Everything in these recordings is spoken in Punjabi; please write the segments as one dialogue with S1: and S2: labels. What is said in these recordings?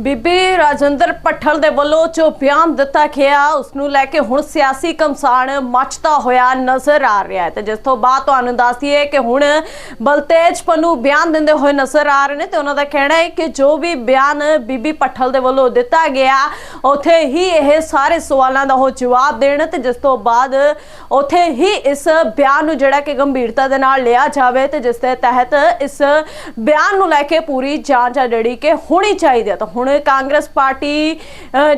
S1: ਬੀਬੀ ਰਾਜਿੰਦਰ ਪੱਠਲ ਦੇ ਵੱਲੋਂ ਜੋ ਬਿਆਨ ਦਿੱਤਾ ਗਿਆ। ਉਸ ਨੂੰ ਲੈ ਕੇ ਹੁਣ ਸਿਆਸੀ ਕਮਸਾਨ ਮਚਦਾ ਹੋਇਆ ਨਜ਼ਰ ਆ ਰਿਹਾ ਹੈ ਤੇ ਜਿਸ ਤੋਂ ਬਾਅਦ ਤੁਹਾਨੂੰ ਦੱਸ ਦਈਏ ਕਿ ਹੁਣ ਬਲਤੇਜ ਪਨੂ ਬਿਆਨ ਦਿੰਦੇ ਹੋਏ ਨਜ਼ਰ ਆ ਰਹੇ ਨੇ ਤੇ ਉਹਨਾਂ ਦਾ ਕਹਿਣਾ ਹੈ ਕਿ ਜੋ ਵੀ ਬਿਆਨ ਬੀਬੀ ਪੱਠਲ ਦੇ ਵੱਲੋਂ ਦਿੱਤਾ ਗਿਆ, ਉੱਥੇ ਹੀ ਇਹ ਸਾਰੇ ਸਵਾਲਾਂ ਦਾ ਉਹ ਜਵਾਬ ਦੇਣ ਤੇ ਜਿਸ ਤੋਂ ਬਾਅਦ ਉੱਥੇ ਹੀ ਇਸ ਬਿਆਨ ਨੂੰ ਜਿਹੜਾ ਕਿ ਗੰਭੀਰਤਾ ਦੇ ਨਾਲ ਲਿਆ ਜਾਵੇ ਤੇ ਜਿਸ ਦੇ ਤਹਿਤ ਇਸ ਬਿਆਨ ਨੂੰ ਲੈ ਕੇ ਪੂਰੀ ਜਾਂਚ ਆ ਜਿਹੜੀ ਕਿ ਹੋਣੀ ਚਾਹੀਦੀ ਹੈ। ਤਾਂ ਹੁਣ ਕਾਂਗਰਸ ਪਾਰਟੀ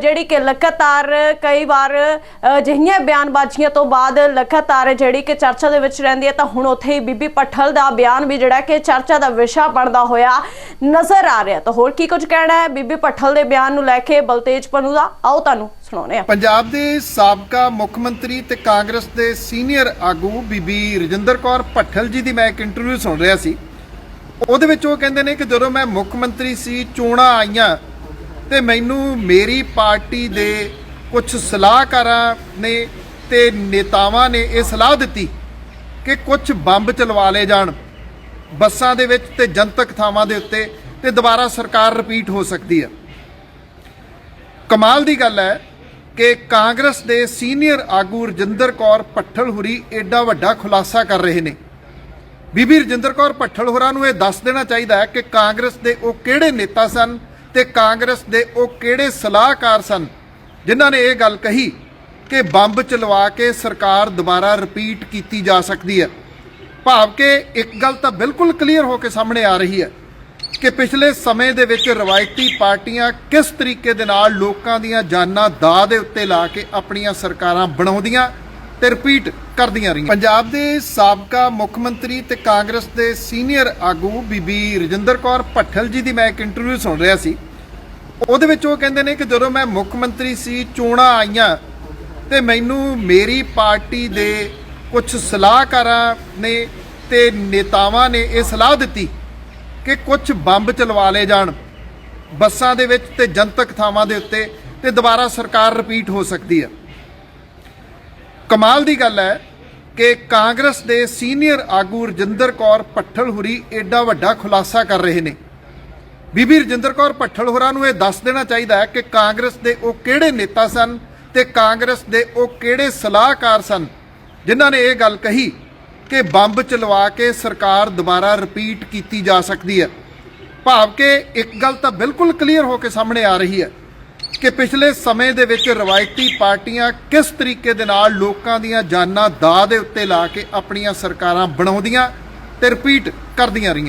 S1: ਜਿਹੜੀ ਕਿ ਲਗਾਤਾਰ ਕਈ ਵਾਰ ਅਜਿਹੀਆਂ ਬਿਆਨਬਾਜ਼ੀਆਂ ਤੋਂ ਬਾਅਦ ਲਗਾਤਾਰ ਜਿਹੜੀ ਕਿ ਚਰਚਾ ਦੇ ਵਿੱਚ ਰਹਿੰਦੀ ਹੈ, ਤਾਂ ਹੁਣ ਉੱਥੇ ਹੀ ਬੀਬੀ ਪੱਠਲ ਦਾ ਬਿਆਨ ਵੀ ਜਿਹੜਾ ਕਿ ਚਰਚਾ ਦਾ ਵਿਸ਼ਾ ਬਣਦਾ ਹੋਇਆ ਨਜ਼ਰ ਆ ਰਿਹਾ। ਤਾਂ ਹੋਰ ਕੀ ਕੁਝ ਕਹਿਣਾ ਹੈ? ਬੀਬੀ ਪੱਠਲ ਦੇ ਬਿਆਨ ਨੂੰ ਲੈ ਕੇ ਬਲਤੇਜ ਪਨੂ ਦਾ, ਆਓ ਤੁਹਾਨੂੰ ਸੁਣਾਉਂਦੇ ਹਾਂ।
S2: ਪੰਜਾਬ ਦੇ ਸਾਬਕਾ ਮੁੱਖ ਮੰਤਰੀ ਤੇ ਕਾਂਗਰਸ ਦੇ ਸੀਨੀਅਰ ਆਗੂ ਬੀਬੀ ਰਜਿੰਦਰ ਕੌਰ ਭੱਠਲ ਜੀ ਦੀ ਮੈਂ ਇੱਕ ਇੰਟਰਵਿਊ ਸੁਣ ਰਿਹਾ ਸੀ। ਉਹਦੇ ਵਿੱਚ ਉਹ ਕਹਿੰਦੇ ਨੇ ਕਿ ਜਦੋਂ ਮੈਂ ਮੁੱਖ ਮੰਤਰੀ ਸੀ, ਚੋਣਾਂ ਆਈਆਂ ਤੇ ਮੈਨੂੰ ਮੇਰੀ ਪਾਰਟੀ ਦੇ ਕੁਝ ਸਲਾਹਕਾਰਾਂ ਨੇ ਤੇ ਨੇਤਾਵਾਂ ਨੇ ਇਹ ਸਲਾਹ ਦਿੱਤੀ ਕਿ ਕੁਝ ਬੰਬ ਚਲਵਾ ਲਏ ਜਾਣ, ਬੱਸਾਂ ਦੇ ਵਿੱਚ ਤੇ ਜਨਤਕ ਥਾਵਾਂ ਦੇ ਉੱਤੇ ਤੇ ਦੁਬਾਰਾ ਸਰਕਾਰ ਰਿਪੀਟ ਹੋ ਸਕਦੀ ਹੈ। ਕਮਾਲ ਦੀ ਗੱਲ ਹੈ ਕਿ ਕਾਂਗਰਸ ਦੇ ਸੀਨੀਅਰ ਆਗੂ ਰਜਿੰਦਰ ਕੌਰ ਪੱਠਲ ਹੁਰੀ ਐਡਾ ਵੱਡਾ ਖੁਲਾਸਾ ਕਰ ਰਹੇ ਨੇ। ਬੀਬੀ ਰਜਿੰਦਰ ਕੌਰ ਪੱਠਲ ਹੋਰਾਂ ਨੂੰ ਇਹ ਦੱਸ ਦੇਣਾ ਚਾਹੀਦਾ ਹੈ ਕਿ ਕਾਂਗਰਸ ਦੇ ਉਹ ਕਿਹੜੇ ਨੇਤਾ ਸਨ ਤੇ ਕਾਂਗਰਸ ਦੇ ਉਹ ਕਿਹੜੇ ਸਲਾਹਕਾਰ ਸਨ ਜਿਨ੍ਹਾਂ ਨੇ ਇਹ ਗੱਲ ਕਹੀ ਕਿ ਬੰਬ ਚਲਵਾ ਕੇ ਸਰਕਾਰ ਦੁਬਾਰਾ ਰਿਪੀਟ ਕੀਤੀ ਜਾ ਸਕਦੀ ਹੈ। ਭਾਵ ਕਿ ਇੱਕ ਗੱਲ ਤਾਂ ਬਿਲਕੁਲ ਕਲੀਅਰ ਹੋ ਕੇ ਸਾਹਮਣੇ ਆ ਰਹੀ ਹੈ ਕਿ ਪਿਛਲੇ ਸਮੇਂ ਦੇ ਵਿੱਚ ਰਵਾਇਤੀ ਪਾਰਟੀਆਂ ਕਿਸ ਤਰੀਕੇ ਦੇ ਨਾਲ ਲੋਕਾਂ ਦੀਆਂ ਜਾਨਾਂ ਦਾਅ ਦੇ ਉੱਤੇ ਲਾ ਕੇ ਆਪਣੀਆਂ ਸਰਕਾਰਾਂ ਬਣਾਉਂਦੀਆਂ ਤੇ ਰਿਪੀਟ ਕਰਦੀਆਂ ਰਹੀਆਂ। ਪੰਜਾਬ ਦੇ ਸਾਬਕਾ ਮੁੱਖ ਮੰਤਰੀ ਤੇ ਕਾਂਗਰਸ ਦੇ ਸੀਨੀਅਰ ਆਗੂ ਬੀਬੀ ਰਜਿੰਦਰ ਕੌਰ ਭੱਠਲ ਜੀ ਦੀ ਮੈਂ ਇੱਕ ਇੰਟਰਵਿਊ ਸੁਣ ਰਿਹਾ ਸੀ। ਉਹਦੇ ਵਿੱਚ ਉਹ ਕਹਿੰਦੇ ਨੇ ਕਿ ਜਦੋਂ ਮੈਂ ਮੁੱਖ ਮੰਤਰੀ ਸੀ, ਚੋਣਾਂ ਆਈਆਂ ਤੇ ਮੈਨੂੰ ਮੇਰੀ ਪਾਰਟੀ ਦੇ ਕੁਝ ਸਲਾਹਕਾਰਾਂ ਨੇ ਤੇ ਨੇਤਾਵਾਂ ਨੇ ਇਹ ਸਲਾਹ ਦਿੱਤੀ ਕਿ ਕੁਝ ਬੰਬ ਚਲਵਾ ਲਏ ਜਾਣ, ਬੱਸਾਂ ਦੇ ਵਿੱਚ ਤੇ ਜਨਤਕ ਥਾਵਾਂ ਦੇ ਉੱਤੇ ਤੇ ਦੁਬਾਰਾ ਸਰਕਾਰ ਰਿਪੀਟ ਹੋ ਸਕਦੀ ਹੈ। ਕਮਾਲ ਦੀ ਗੱਲ ਹੈ ਕਿ ਕਾਂਗਰਸ ਦੇ ਸੀਨੀਅਰ ਆਗੂ ਰਜਿੰਦਰ ਕੌਰ ਪੱਠਲ ਹੁਰੀ ਐਡਾ ਵੱਡਾ ਖੁਲਾਸਾ ਕਰ ਰਹੇ ਨੇ। ਬੀਬੀ ਰਜਿੰਦਰ ਕੌਰ ਪੱਠਲ ਹੋਰਾਂ ਨੂੰ ਇਹ ਦੱਸ ਦੇਣਾ ਚਾਹੀਦਾ ਹੈ ਕਿ ਕਾਂਗਰਸ ਦੇ ਉਹ ਕਿਹੜੇ ਨੇਤਾ ਸਨ ਤੇ ਕਾਂਗਰਸ ਦੇ ਉਹ ਕਿਹੜੇ ਸਲਾਹਕਾਰ ਸਨ, ਜਿਨ੍ਹਾਂ ਨੇ ਇਹ ਗੱਲ ਕਹੀ ਕਿ ਬੰਬ ਚਲਵਾ ਕੇ ਸਰਕਾਰ ਦੁਬਾਰਾ ਰਿਪੀਟ ਕੀਤੀ ਜਾ ਸਕਦੀ ਹੈ। ਭਾਵ ਕਿ ਇੱਕ ਗੱਲ ਤਾਂ ਬਿਲਕੁਲ ਕਲੀਅਰ ਹੋ ਕੇ ਸਾਹਮਣੇ ਆ ਰਹੀ ਹੈ। ਕਿ ਪਿਛਲੇ ਸਮੇਂ ਦੇ ਵਿੱਚ ਰਵਾਇਤੀ ਪਾਰਟੀਆਂ ਕਿਸ ਤਰੀਕੇ ਦੇ ਨਾਲ ਲੋਕਾਂ ਦੀਆਂ ਜਾਨਾਂ ਦਾ ਦੇ ਉੱਤੇ ਲਾ ਕੇ ਆਪਣੀਆਂ ਸਰਕਾਰਾਂ ਬਣਾਉਂਦੀਆਂ ਤੇ ਰਿਪੀਟ ਕਰਦੀਆਂ ਰਹੀਆਂ?